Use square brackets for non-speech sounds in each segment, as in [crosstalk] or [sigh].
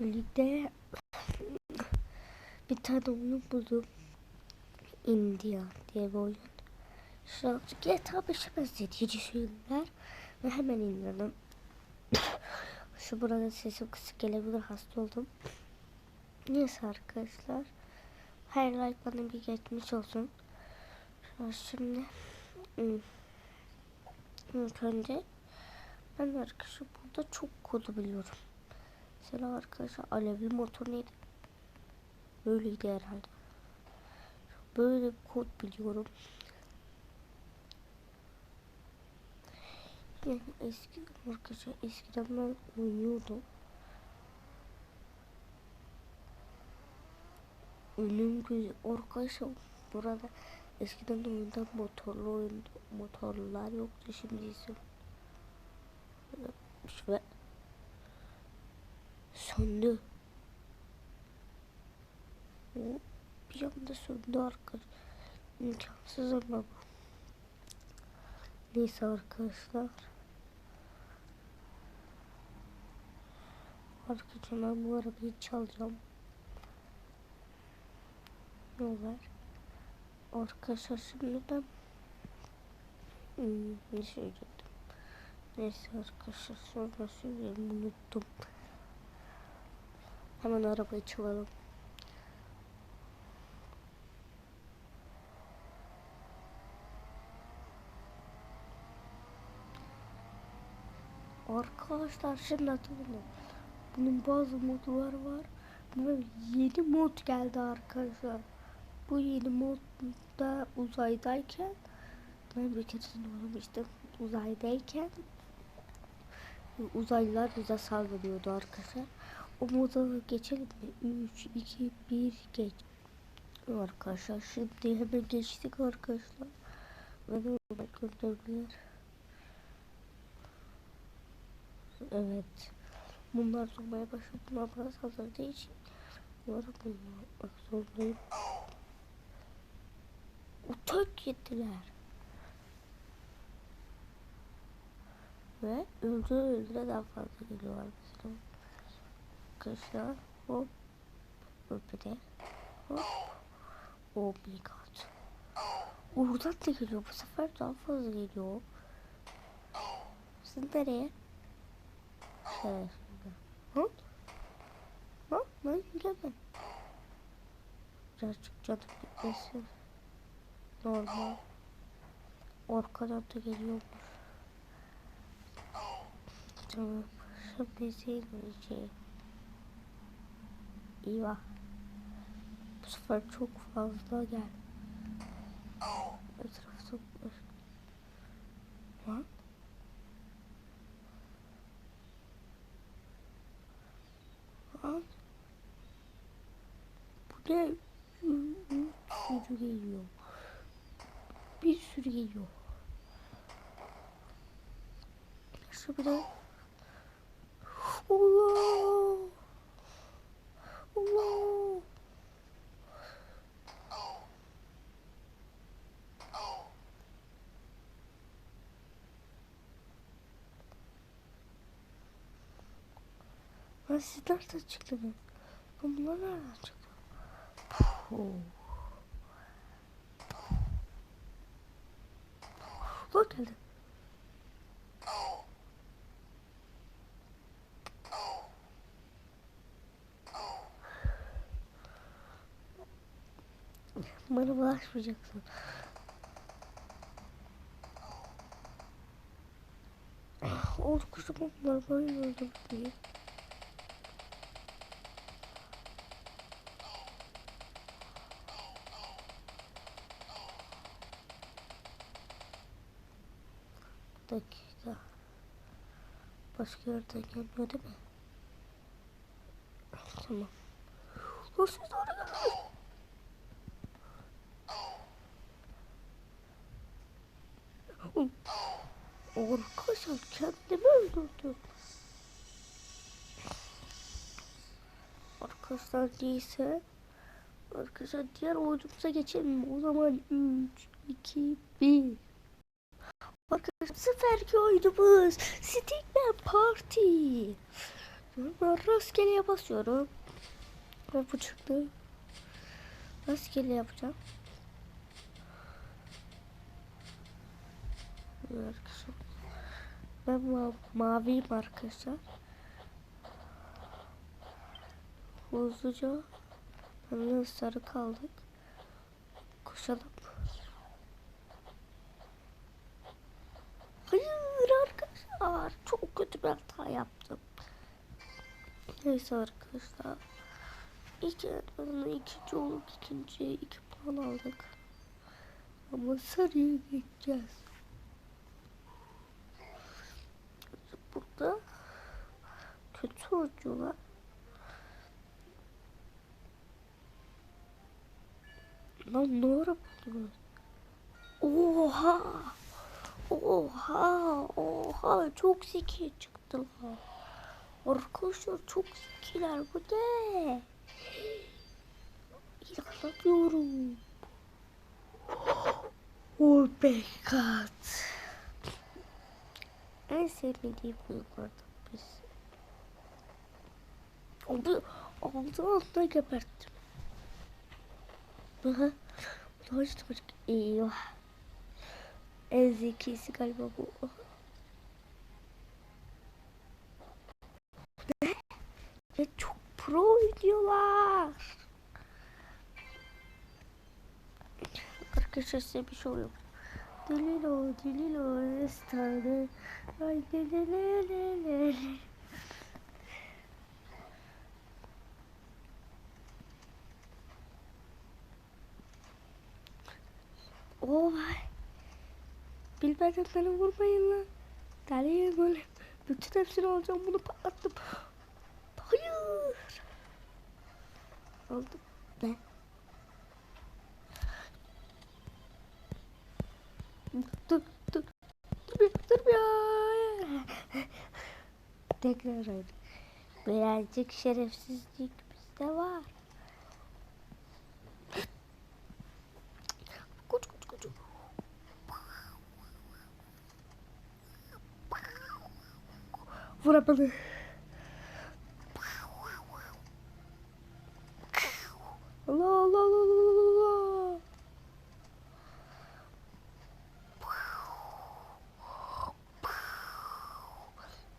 birlikte bir tane oyun buldum. India diye bir oyun. Şu GTA 5'e benzetici şeyler ve hemen indirdim. [laughs] Şu burada sesim kısık gelebilir hasta oldum. Neyse arkadaşlar. Her like bana bir geçmiş olsun. Şimdi hmm, ilk önce ben arkadaşlar burada çok kodu biliyorum. Mesela arkadaşlar alevli motor neydi? Böyleydi herhalde. Böyle bir kod biliyorum. Yani eskiden arkadaşlar eskiden ben oynuyordum. Önüm gözü arkadaşlar burada eskiden oyunda motorlu oyun motorlar yoktu şimdi ise ve söndü. Bir anda söndü arkadaşlar. İmkansız ama bu. Neyse arkadaşlar. Arkadaşlar ben bu arabayı çalacağım. Ne var? Arkadaşlar şimdi ben hmm, ne söyleyecektim? Neyse arkadaşlar sonra söyleyeyim unuttum. Hemen arabayı çalalım. Arkadaşlar şimdi hatırladım. Bunun bazı modlar var. Ve yeni mod geldi arkadaşlar. Bu yeni modda uzaydayken ben bir keresinde oynamıştım. Uzaydayken uzaylılar bize saldırıyordu arkadaşlar. O moda geçelim mi? 3, 2, 1 geç. Arkadaşlar şimdi hemen geçtik arkadaşlar. Beni gördürdüler. Evet. Bunlar durmaya başladı. Bunlar bana saldırdığı için bunları bulmak zorundayım. Uçak yediler. Ve öldüre öldüre daha fazla mesela. Arkadaşlar hop öpüde hop oh my god. Oradan da geliyor bu sefer daha fazla geliyor. Siz nereye? Şöyle şimdi. Hop. Hop lan gelme. Birazcık canım gitmesin. Normal. Arkadan da geliyormuş. Tamam. Şimdi sevmeyeceğim. Eyvah. Bu sefer çok fazla gel. Etrafta Lan. Lan. Bu ne? Bir sürü geliyor. Bir sürü geliyor. Şu bir de! Allah! Lan siz nereden çıktınız? Lan bunlar nereden çıktı? Lan geldi. Bana bulaşmayacaksın. Or kuşum onlar böyle öldü diye. Bir dakika. Yerden gelmiyor değil mi? Tamam. Dur siz oraya gelmeyin. Arkadaşlar kendimi öldürdüm. Arkadaşlar neyse. Arkadaşlar diğer oyunumuza geçelim. O zaman 3, 2, 1. Arkadaşlar seferki oyunumuz Stickman Party. Ben rastgeleye basıyorum. Ve bu çıktı. Rastgele yapacağım. Arkadaşlar. Ben ma maviyim arkadaşlar. Hızlıca. Ben sarı kaldık. Koşalım. Hayır arkadaşlar. Çok kötü bir hata yaptım. Neyse arkadaşlar. İlk yarışmada ikinci olup ikinciye iki puan aldık. Ama sarıya geçeceğiz. Burada kötü oyuncular. Lan ne ara buldunuz? Oha! Oha! Oha! Çok zeki çıktılar. Arkadaşlar çok zekiler bu ne? İnanamıyorum. Oh my god. En sevmediğim duygulardan birisi. Onu aldı anda geberttim. Aha. Başka. Eyvah. En zekisi galiba bu. Ne? Ve çok pro oynuyorlar. Arkadaşlar size bir şey oluyor. Dililo, dililo, estane. Ay, dililililili. Oh vay. Bilmeden beni vurmayın lan. Deliye böyle. Bütün hepsini alacağım bunu patlattım. Hayır. Aldım. Ben. Dur dur. Dur bir dur bir. Tekrar oyna. Birazcık şerefsizlik bizde var. Vuramadı. Allah Allah Allah Allah.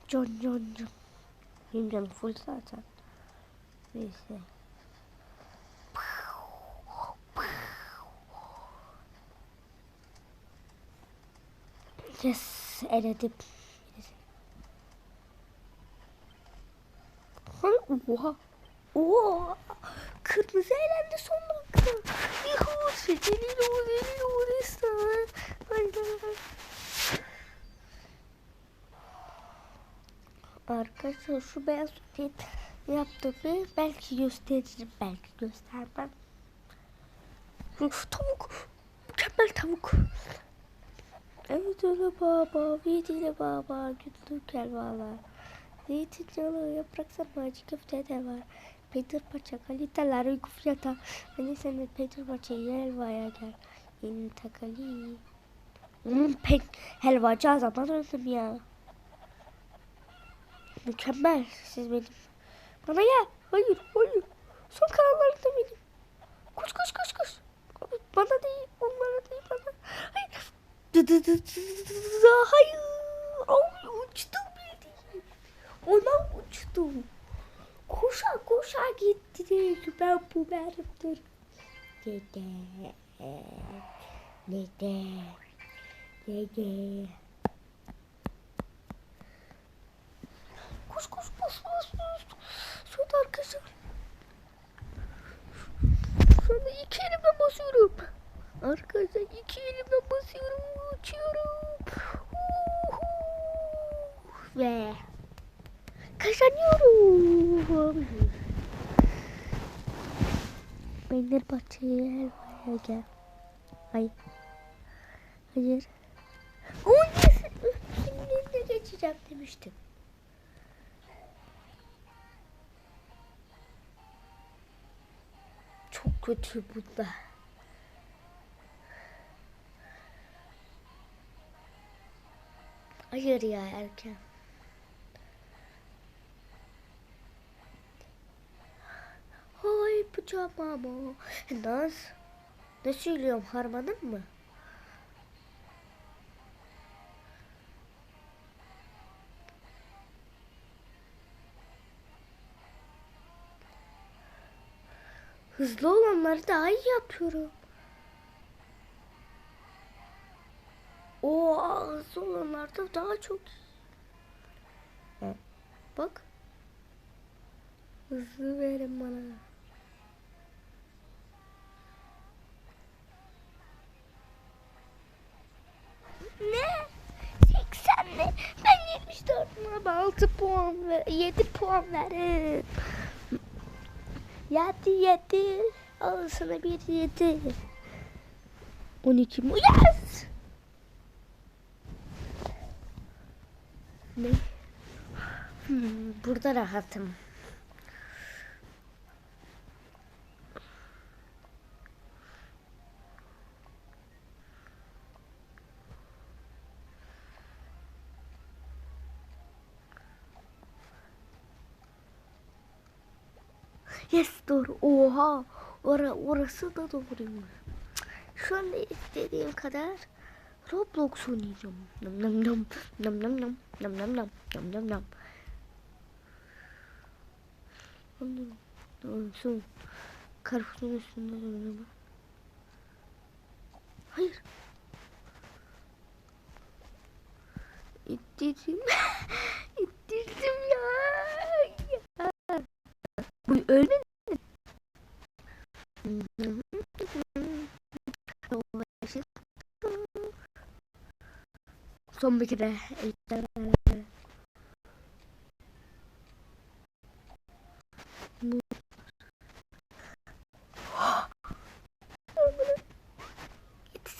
Can can can. Benim canım full zaten. Neyse. Yes, eledim. Oha. Oha. Kırmızı elendi son dakika. Yuhu. O senin o resmen. Hayır. Arkadaşlar şu beyaz soketi yaptığımı belki gösteririm belki göstermem. Uf, tavuk. Mükemmel tavuk. Evet öyle baba. Vidile baba. Günlük helvalar. Zeytinyağlı yaprak sarmacı köfte de var. Peynir parça kaliteler uyku fiyata. Hani senin peynir parça helvaya gel. İn takali. Hmm, pek helvacı azamdan öldüm ya. Mükemmel. Siz benim. Bana gel. Hayır, hayır. Son kararlarım da benim. Koş, koş, koş, koş. Bana değil, onlara değil, bana. Hayır. Hayır. Ay, uçtum. Ona uçtum. Koşa koşa gitti. Ben bu benimdir. Dede. Dede. Dede. Koş koş koş koş koş. Şurada arkadaşlar. Şurada iki elimle basıyorum. Arkadaşlar iki elimle basıyorum. Uçuyorum. Uhu. Ve kazanıyorum. Benim bahçeye helvaya gel. Hayır. Hayır. Şimdi de geçeceğim demiştim. Çok kötü bunda. Hayır ya erken. Yapacağım ama. Nasıl? Ne söylüyorum harmanım mı? Hızlı olanları daha iyi yapıyorum. O hızlı olanlarda daha çok iyi. Bak. Hızlı 6 puan ver, 7 puan veririm. Yedi yedi. Al sana bir yedi. 12 mi? Yes! Ne? Hmm, burada rahatım. Yes doğru. Oha. Ora, orası da doğruymuş. Şu anda istediğim kadar Roblox oynayacağım. Nam nam nam. Nam nam nam. Nam nam nam. Nam nam nam. Son. Karpuzun üstünde oynama. Hayır. İttirdim. İttirdim ya. ya. Bu ölmedi? Son bir kere.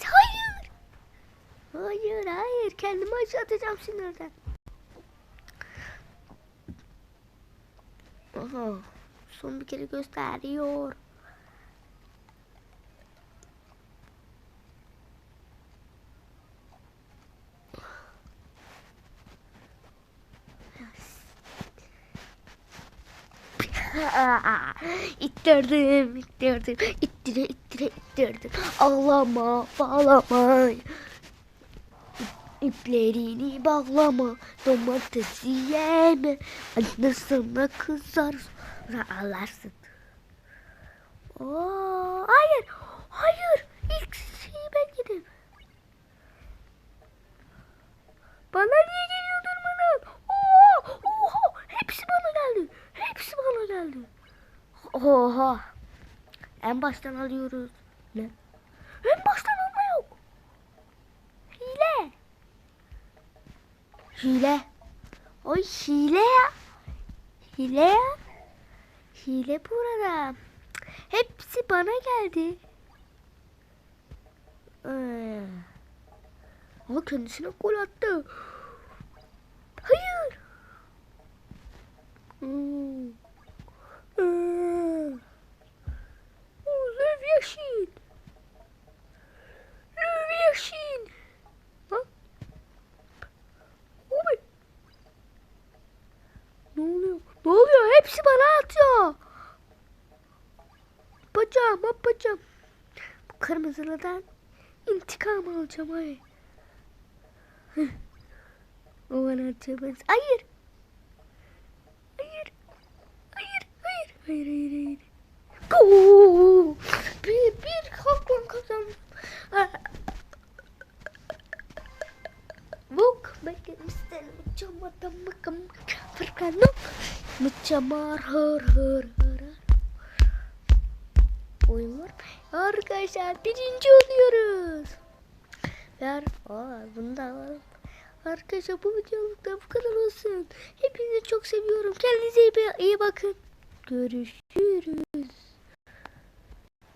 Hayır. Hayır hayır kendimi aşağı atacağım sinirden. Aha son bir kere gösteriyor. İttirdim, ittirdim, ittire, ittire, ittirdim. Ağlama, bağlama. İplerini bağlama, domatesi yeme. Anne sana kızar, ağlarsın. Oo, hayır, hayır. İlk şeyi ben yedim. Bana niye geliyor durmadan? Oo, oha, hepsi bana geldi. Hepsi bana geldi. Oha. En baştan alıyoruz. Ne? En baştan alma yok. Hile. Hile. Oy hile ya. Hile ya. Hile burada. Hepsi bana geldi. Ee. Ama kendisine gol attı. Hayır. Hmm. Löv yeşil. Löv yeşil. Oy. Ne oluyor? Ne oluyor? Hepsi bana atıyor. Yapacağım, yapacağım. Bu kırmızılıdan intikam alacağım. Hıh. O bana atıyor. Hayır. Hayır, hayır, hayır, hayır. Gol! Bir, bir haklan kazandım. Buk, bakın istedim. Çamadan bakın. Fırkanım. Mıçamar hır hır hır. Oyun var. Arkadaşlar birinci oluyoruz. Ver. Aa, bunu alalım. Arkadaşlar bu videoluk da bu kadar olsun. Hepinizi çok seviyorum. Kendinize iyi, iyi bakın. Görüşürüz.